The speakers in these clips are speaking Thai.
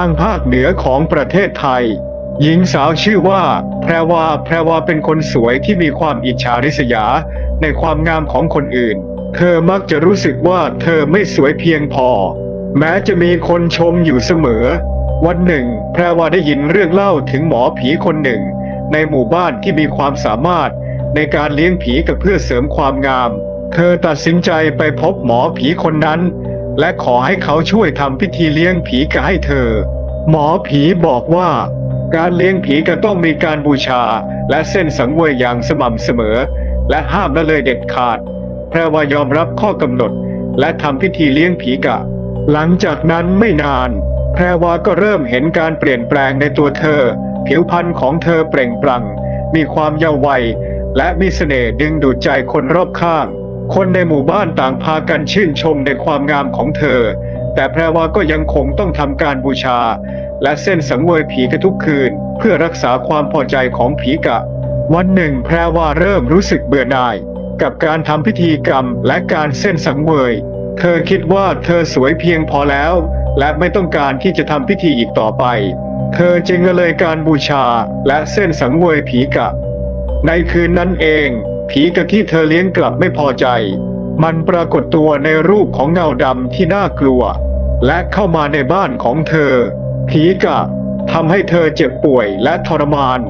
างภาคเหนือของประเทศไทย หญิงสาวชื่อว่า แพรวาแพรวาเป็นคนสวยที่มีความอิจฉาริษยาในความงามของคนอื่น เธอมักจะรู้สึกว่าเธอไม่สวยเพียงพอ แม้จะมีคนชมอยู่เสมอ วันหนึ่ง แพรวาได้ยินเรื่องเล่าถึงหมอผีคนหนึ่ง ในหมู่บ้านที่มีความสามารถในการเลี้ยงผีกับเพื่อเสริมความงาม เธอตัดสินใจไปพบหมอผีคนนั้น และขอให้เขาช่วยทำพิธีเลี้ยงผีกับให้เธอ หมอผีบอกว่า การเลี้ยงผีก็ต้องมีการบูชา และเส้นสังเวยอย่างสม่ำเสมอ และห้ามละเลยเด็ดขาด แพรวายอมรับข้อกำหนด และทำพิธีเลี้ยงผีกะ หลังจากนั้นไม่นาน แพรวาก็เริ่มเห็นการเปลี่ยนแปลงในตัวเธอ ผิวพรรณของเธอเปล่งปลั่ง มีความเยาว์วัย และมีเสน่ห์ดึงดูดใจคนรอบข้าง คนในหมู่บ้านต่างพากันชื่นชมในความงามของเธอ แต่แพรวาก็ยังคงต้องทำการบูชา และเส้นสังเวยผีกันทุกคืน เพื่อรักษาความพอใจของผีกะ วันหนึ่งแพรวาเริ่มรู้สึกเบื่อหน่าย กับการทำพิธีกรรมและการเส้นสังเวย เธอคิดว่าเธอสวยเพียงพอแล้ว และไม่ต้องการที่จะทำพิธีอีกต่อไป เธอจึงละเลยการบูชาและเส้นสังเวยผีกะ ในคืนนั้นเอง ผีกะที่เธอเลี้ยงกลับไม่พอใจ มันปรากฏตัวในรูปของเงาดำที่น่ากลัว และเข้ามาในบ้านของเธอ ผีกะทำให้เธอเจ็บป่วยและทรมาน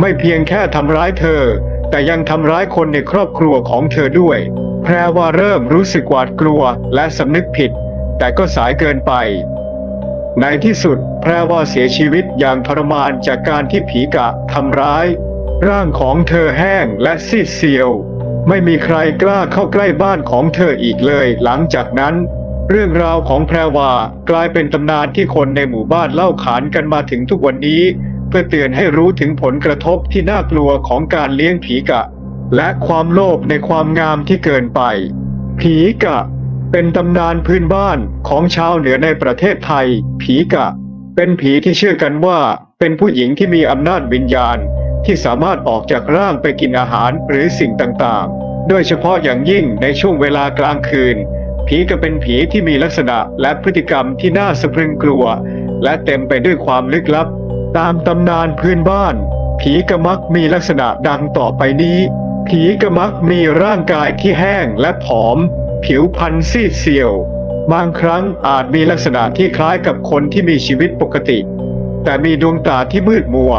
ไม่เพียงแค่ทำร้ายเธอ แต่ยังทำร้ายคนในครอบครัวของเธอด้วย แพรว่าเริ่มรู้สึกหวาดกลัวและสำนึกผิด แต่ก็สายเกินไป ในที่สุด แพรว่าเสียชีวิตอย่างทรมานจากการที่ผีกะทำร้าย ร่างของเธอแห้งและซีดเซียว ไม่มีใครกล้าเข้าใกล้บ้านของเธออีกเลยหลังจากนั้น เรื่องราวของแพรวากลายเป็นตำนานที่คนในหมู่บ้านเล่าขานกันมาถึงทุกวันนี้ เพื่อเตือนให้รู้ถึงผลกระทบที่น่ากลัวของการเลี้ยงผีกะ และความโลภในความงามที่เกินไป ผีกะ เป็นตำนานพื้นบ้านของชาวเหนือในประเทศไทย ผีกะ เป็นผีที่เชื่อกันว่าเป็นผู้หญิงที่มีอำนาจวิญญาณ ที่สามารถออกจากร่างไปกินอาหารหรือสิ่งต่างๆ โดยเฉพาะอย่างยิ่งในช่วงเวลากลางคืน ผีก็เป็นผีที่มีลักษณะและพฤติกรรมที่น่าสะพรึงกลัว และเต็มไปด้วยความลึกลับ ตามตำนานพื้นบ้าน ผีกระมักมีลักษณะดังต่อไปนี้ ผีกระมักมีร่างกายที่แห้งและผอม ผิวพรรณซีดเซียว บางครั้งอาจมีลักษณะที่คล้ายกับคนที่มีชีวิตปกติ แต่มีดวงตาที่มืดมัว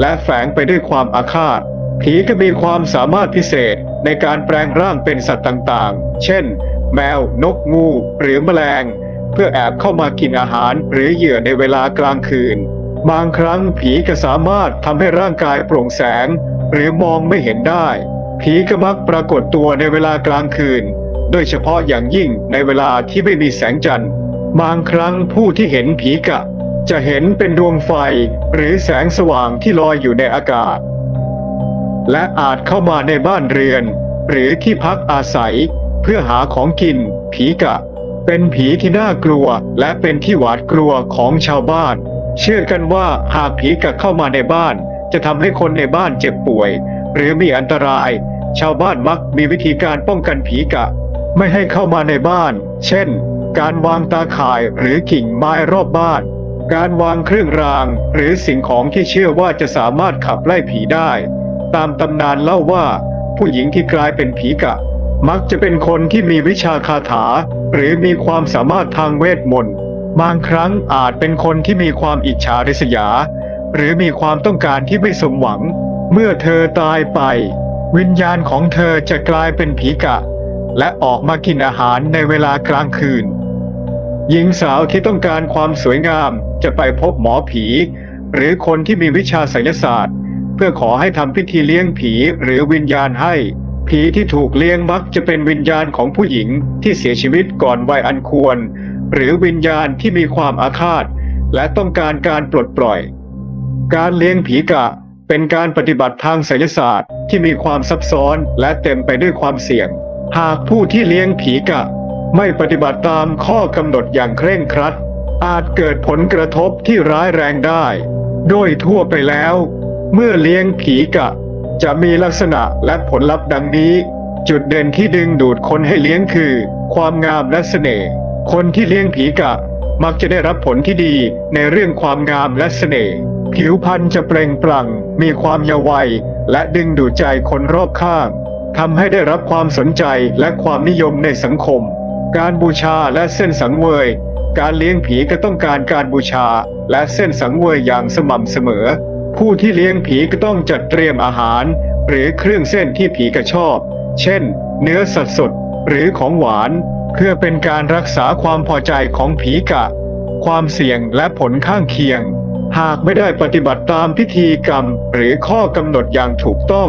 และแฝงไปด้วยความอาฆาตผีก็มีความสามารถพิเศษในการแปลงร่างเป็นสัตว์ต่างๆ เช่น แมว นกงู หรือแมลง เพื่อแอบเข้ามากินอาหารหรือเหยื่อในเวลากลางคืน บางครั้งผีก็สามารถทำให้ร่างกายโปร่งแสง หรือมองไม่เห็นได้ ผีก็มักปรากฏตัวในเวลากลางคืน โดยเฉพาะอย่างยิ่งในเวลาที่ไม่มีแสงจันทร์บางครั้งผู้ที่เห็นผีกะ จะเห็นเป็นดวงไฟ หรือแสงสว่างที่ลอยอยู่ในอากาศ และอาจเข้ามาในบ้านเรือน หรือที่พักอาศัย พื่อหาของกิน ผีกะ เป็นผีที่น่ากลัว และเป็นที่หวาดกลัวของชาวบ้าน เชื่อกันว่าหากผีกะเข้ามาในบ้าน จะทำให้คนในบ้านเจ็บป่วย หรือมีอันตราย ชาวบ้านมักมีวิธีการป้องกันผีกะ ไม่ให้เข้ามาในบ้าน เช่น การวางตาข่ายหรือกิ่งไม้รอบบ้าน การวางเครื่องราง หรือสิ่งของที่เชื่อว่าจะสามารถขับไล่ผีได้ ตามตำนานเล่าว่าผู้หญิงที่กลายเป็นผีกะ มักจะเป็นคนที่มีวิชาคาถา หรือมีความสามารถทางเวทมนต์ บางครั้งอาจเป็นคนที่มีความอิจฉาริษยา หรือมีความต้องการที่ไม่สมหวัง เมื่อเธอตายไป วิญญาณของเธอจะกลายเป็นผีกะ และออกมากินอาหารในเวลากลางคืน หญิงสาวที่ต้องการความสวยงามจะไปพบหมอผี หรือคนที่มีวิชาไสยศาสตร์ เพื่อขอให้ทำพิธีเลี้ยงผีหรือวิญญาณให้ ผีที่ถูกเลี้ยงมักจะเป็นวิญญาณของผู้หญิงที่เสียชีวิตก่อนวัยอันควร หรือวิญญาณที่มีความอาฆาต และต้องการการปลดปล่อย การเลี้ยงผีกะเป็นการปฏิบัติทางไสยศาสตร์ที่มีความซับซ้อนและเต็มไปด้วยความเสี่ยง หากผู้ที่เลี้ยงผีกะ ไม่ปฏิบัติตามข้อกำหนดอย่างเคร่งครัด อาจเกิดผลกระทบที่ร้ายแรงได้ โดยทั่วไปแล้ว เมื่อเลี้ยงผีกะ จะมีลักษณะและผลลัพธ์ดังนี้ จุดเด่นที่ดึงดูดคนให้เลี้ยงคือ ความงามและเสน่ห์คนที่เลี้ยงผีกะ มักจะได้รับผลที่ดีในเรื่องความงามและเสน่ห์ผิวพรรณจะเปล่งปลั่ง มีความเยาว์วัย และดึงดูดใจคนรอบข้างทำให้ได้รับความสนใจและความนิยมในสังคม การบูชาและเส้นสังเวย การเลี้ยงผีก็ต้องการการบูชา และเส้นสังเวยอย่างสม่ำเสมอ ผู้ที่เลี้ยงผีก็ต้องจัดเตรียมอาหาร หรือเครื่องเส้นที่ผีกระชอบ เช่น เนื้อสัตว์สดหรือของหวาน เพื่อเป็นการรักษาความพอใจของผีกะ ความเสี่ยงและผลข้างเคียง หากไม่ได้ปฏิบัติตามพิธีกรรม หรือข้อกำหนดอย่างถูกต้อง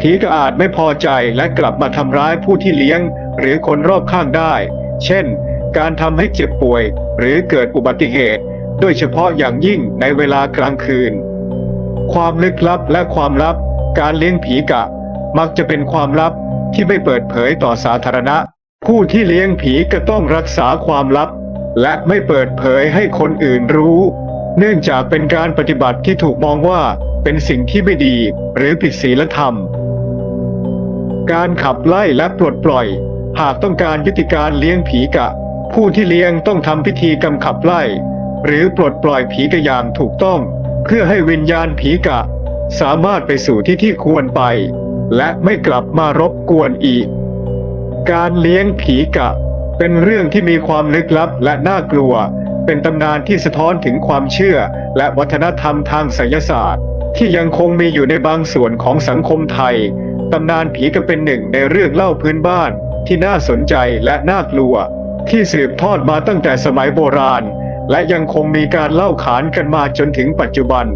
ผีก็อาจไม่พอใจและกลับมาทำร้ายผู้ที่เลี้ยง หรือคนรอบข้างได้ เช่น การทำให้เจ็บป่วย หรือเกิดอุบัติเหตุ โดยเฉพาะอย่างยิ่งในเวลากลางคืน ความลึกลับและความลับ การเลี้ยงผีกะ มักจะเป็นความลับที่ไม่เปิดเผยต่อสาธารณะ ผู้ที่เลี้ยงผีก็ต้องรักษาความลับ และไม่เปิดเผยให้คนอื่นรู้ เนื่องจากเป็นการปฏิบัติที่ถูกมองว่าเป็นสิ่งที่ไม่ดีหรือผิดศีลธรรม การขับไล่และปลดปล่อย หากต้องการยุติการเลี้ยงผีกะ ผู้ที่เลี้ยงต้องทำพิธีกรรมขับไล่ หรือปลดปล่อยผีกะอย่างถูกต้อง เพื่อให้วิญญาณผีกะ สามารถไปสู่ที่ที่ควรไป และไม่กลับมารบกวนอีก การเลี้ยงผีกะ เป็นเรื่องที่มีความลึกลับและน่ากลัว เป็นตำนานที่สะท้อนถึงความเชื่อ และวัฒนธรรมทางไสยศาสตร์ ที่ยังคงมีอยู่ในบางส่วนของสังคมไทยตำนานผีก็เป็นหนึ่งในเรื่องเล่าพื้นบ้านที่น่าสนใจและน่ากลัว ที่สืบทอดมาตั้งแต่สมัยโบราณ และยังคงมีการเล่าขานกันมาจนถึงปัจจุบัน